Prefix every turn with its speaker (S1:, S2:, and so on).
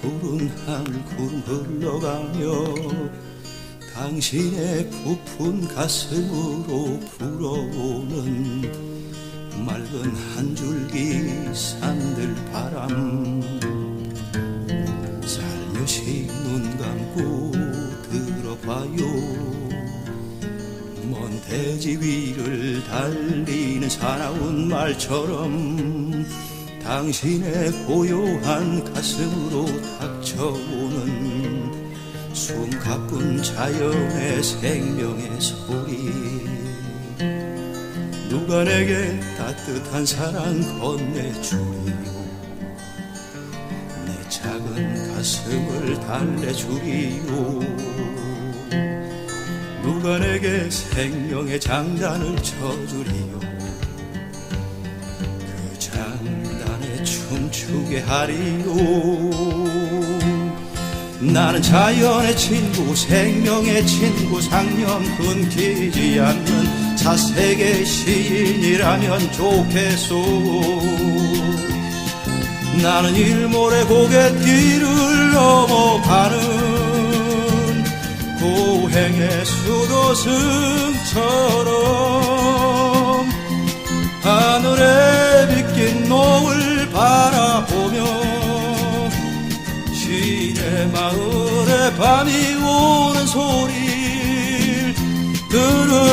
S1: 구름 흘러가며 당신의 부푼 가슴으로 불어오는 맑은 한 줄기 산들 바람. 살며시 눈 감고 들어봐요. 먼 대지 위를 달리는 사나운 말처럼 당신의 고요한 가슴으로 닥쳐오는 숨가쁜 자연의 생명의 소리. 누가 내게 따뜻한 사랑 건네주리요? 내 작은 가슴을 달래주리요? 누가 내게 생명의 장단을 쳐주리요? 그 장단 하리요 나는 자연의 친구 생명의 친구 상념 끊기지 않는 사색의 시인이라면 좋겠소. 나는 일몰의 고갯길을 넘어가는 고행의 수도승처럼 밤이 오는 소리를 들으